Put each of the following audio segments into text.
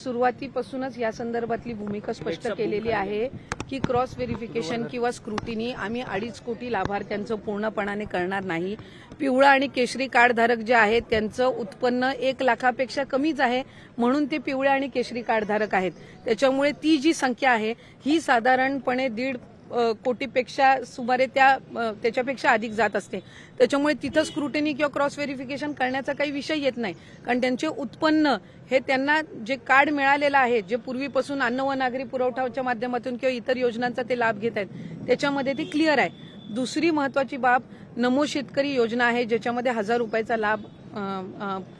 सुरुवातीपासूनच या संदर्भातली भूमिका स्पष्ट केलेली आहे की क्रॉस व्हेरिफिकेशन किंवा स्क्रुटिनी आम्ही अडीच कोटी लाभार्थ्यांचं पूर्णपणाने करणार नाही. पिवळा आणि केशरी कार्ड धारक जे आहेत त्यांचं उत्पन्न एक लाखापेक्षा कमीच आहे म्हणून ते पिवळ्या आणि केशरी कार्ड धारक आहेत. त्याच्यामुळे ती जी संख्या आहे ही साधारणपणे दीड कोटीपेक्षा सुमारे त्या त्याच्यापेक्षा अधिक जात असते. त्याच्यामुळे तिथं स्क्रुटिनी किंवा क्रॉस व्हेरिफिकेशन करण्याचा काही विषय येत नाही. कारण त्यांचे उत्पन्न हे त्यांना जे कार्ड मिळालेलं आहे जे पूर्वीपासून अन्न व नागरी पुरवठाच्या माध्यमातून किंवा इतर योजनांचा ते लाभ घेत आहेत त्याच्यामध्ये ते क्लिअर आहे. दुसरी महत्वाची बाब नमो शेतकरी योजना आहे ज्याच्यामध्ये हजार रुपयाचा लाभ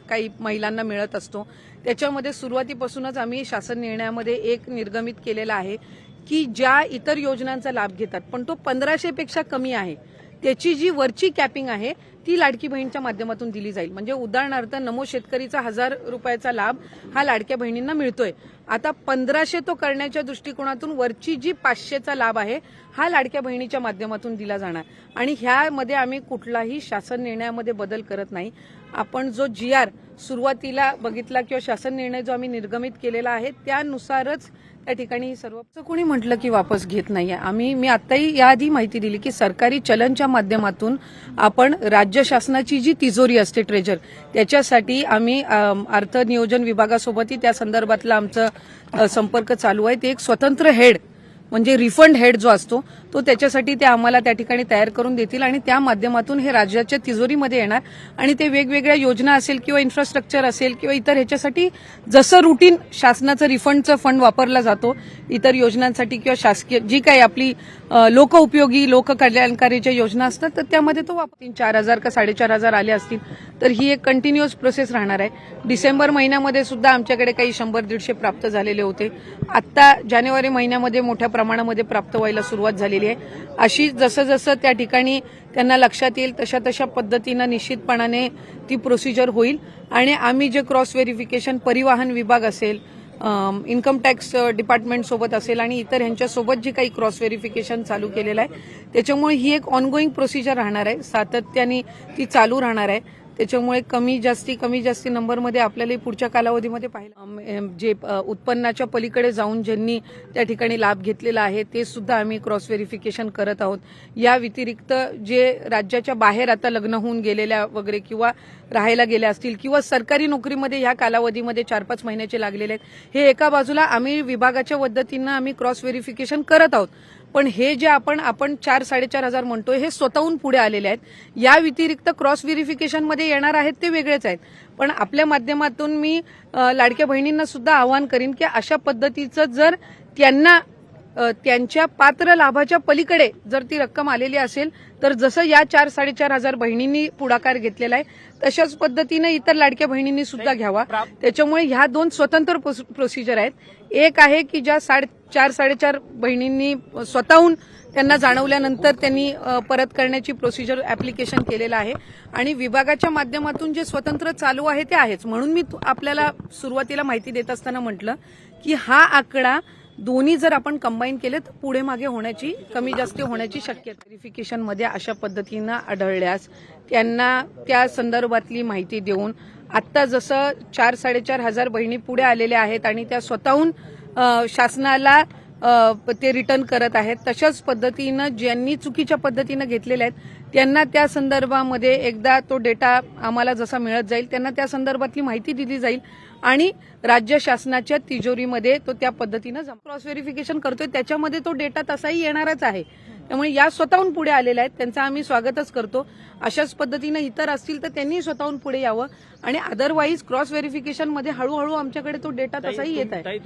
काही महिलांना मिळत असतो. त्याच्यामध्ये सुरुवातीपासूनच आम्ही शासन निर्णयामध्ये एक निर्गमित केलेला आहे. की ज्या इतर योजनांचा लाभ घेतात पण तो पंधराशे पेक्षा कमी आहे. त्याची जी वरची कॅपिंग आहे ती लाडकी बहीणच्या माध्यमातून दिली जाईल. म्हणजे उदाहरणार्थ नमो शेतकरीचा हजार रुपयाचा लाभ हा लाडक्या बहिणींना मिळतोय. आता पंधराशे तो करण्याच्या दृष्टिकोनातून वरची जी पाचशेचा लाभ आहे हा लाडक्या बहिणीच्या माध्यमातून दिला जाणार. आणि ह्यामध्ये आम्ही कुठलाही शासन निर्णयामध्ये बदल करत नाही. आपण जो जी आर सुरुवातीला बघितला किंवा शासन निर्णय जो आम्ही निर्गमित केलेला आहे त्यानुसारच त्या ठिकाणी ही कोणी म्हटलं की वापस घेत नाही आम्ही मी आताही याआधी माहिती दिली की सरकारी चलनच्या माध्यमातून आपण राज्य शासनाची जी तिजोरी असते ट्रेजर त्याच्यासाठी आम्ही अर्थ नियोजन विभागासोबतही त्या संदर्भातला आमचं संपर्क चालू आहे. ते एक स्वतंत्र हेड म्हणजे रिफंड हेड जो असतो तो त्याच्यासाठी ते आम्हाला त्या ठिकाणी तयार करून देतील आणि त्या माध्यमातून हे राज्याच्या तिजोरीमध्ये येणार. आणि ते वेगवेगळ्या योजना असेल किंवा इन्फ्रास्ट्रक्चर असेल किंवा इतर ह्याच्यासाठी जसं रुटीन शासनाचं रिफंडचं फंड वापरला जातो इतर योजनांसाठी किंवा शासकीय जी काही आपली अ, लोकउपयोगी लोककल्याणकारीच्या योजना असतात तर त्यामध्ये तो वापर तीन चार हजार का साडेचार हजार आले असतील तर ही एक कंटिन्युअस प्रोसेस राहणार आहे. डिसेंबर महिन्यामध्ये सुद्धा आमच्याकडे काही शंभर दीडशे प्राप्त झालेले होते. आत्ता जानेवारी महिन्यामध्ये मोठ्या प्रमाणामध्ये प्राप्त व्हायला सुरुवात झालेली आहे. अशी जसं जसं त्या ठिकाणी त्यांना लक्षात येईल तशा तशा पद्धतीनं निश्चितपणाने ती प्रोसिजर होईल. आणि आम्ही जे क्रॉस व्हेरिफिकेशन परिवहन विभाग असेल इन्कम टॅक्स डिपार्टमेंट सोबत असेल आणि इतर ह्यांच्यासोबत जे काही क्रॉस व्हेरिफिकेशन चालू केलेलं आहे त्याच्यामुळे ही एक ऑनगोईंग प्रोसिजर राहणार आहे. सातत्याने ती चालू राहणार आहे. त्याच्यामुळे कमी जास्ती कमी जास्ती नंबरमध्ये आपल्याला पुढच्या कालावधीमध्ये पाहिलं जे उत्पन्नाच्या पलीकडे जाऊन ज्यांनी त्या ठिकाणी लाभ घेतलेला आहे ते सुद्धा आम्ही क्रॉस व्हेरिफिकेशन करत आहोत. या व्यतिरिक्त जे राज्याच्या बाहेर आता लग्न होऊन गेलेल्या वगैरे किंवा राहायला गेल्या असतील किंवा सरकारी नोकरीमध्ये ह्या कालावधीमध्ये चार पाच महिन्याचे लागलेले आहेत हे एका बाजूला आम्ही विभागाच्या पद्धतीनं आम्ही क्रॉस व्हेरिफिकेशन करत आहोत. पण हे जे आपण आपण चार साडेचार हजार म्हणतोय हे स्वतःहून पुढे आलेले आहेत. या व्यतिरिक्त क्रॉस व्हेरिफिकेशनमध्ये येणार आहेत ते वेगळेच आहेत. पण आपल्या माध्यमातून मी लाडक्या बहिणींना सुद्धा आवाहन करीन की अशा पद्धतीचं जर त्यांना त्यांच्या पात्र लाभाच्या पलीकडे जर ती रक्कम आलेली असेल तर जसं या चार साडेचार हजार बहिणींनी पुढाकार घेतलेला आहे तशाच पद्धतीनं इतर लाडक्या बहिणींनी सुद्धा घ्यावा. त्याच्यामुळे ह्या दोन स्वतंत्र प्रोस- प्रोसिजर आहेत. एक आहे की ज्या साडे चार साडेचार बहिणींनी स्वतःहून त्यांना जाणवल्यानंतर त्यांनी परत करण्याची प्रोसिजर ऍप्लिकेशन केलेलं आहे. आणि विभागाच्या माध्यमातून जे स्वतंत्र चालू आहे ते आहेच. म्हणून मी आपल्याला सुरुवातीला माहिती देत असताना म्हटलं की हा आकडा दोन्ही जर आपण कंबाईन केले तर पुढे मागे होण्याची कमी जास्त होण्याची शक्यता. व्हेरिफिकेशनमध्ये अशा पद्धतीनं आढळल्यास त्यांना त्या संदर्भातली माहिती देऊन आत्ता जसं चार साडेचार हजार बहिणी पुढे आलेल्या आहेत आणि त्या स्वतःहून शासनाला ते रिटर्न करत आहेत. तशाच पद्धतीनं ज्यांनी चुकीच्या पद्धतीनं घेतलेल्या आहेत त्यांना त्या संदर्भामध्ये एकदा तो डेटा आम्हाला जसा मिळत जाईल त्यांना त्या संदर्भातली माहिती दिली जाईल आणि राज्य शासनाच्या तिजोरीमध्ये तो त्या पद्धतीनं क्रॉस व्हेरिफिकेशन करतोय. त्याच्यामध्ये तो डेटा तसाही येणारच आहे. त्यामुळे या स्वतःहून पुढे आलेल्या आहेत. त्यांचं आम्ही स्वागतच करतो. अशाच पद्धतीनं इतर असतील तर त्यांनी स्वतःहून पुढे यावं. आणि अदरवाईज क्रॉस व्हेरिफिकेशनमध्ये हळूहळू आमच्याकडे तो डेटा तसाही येत आहे.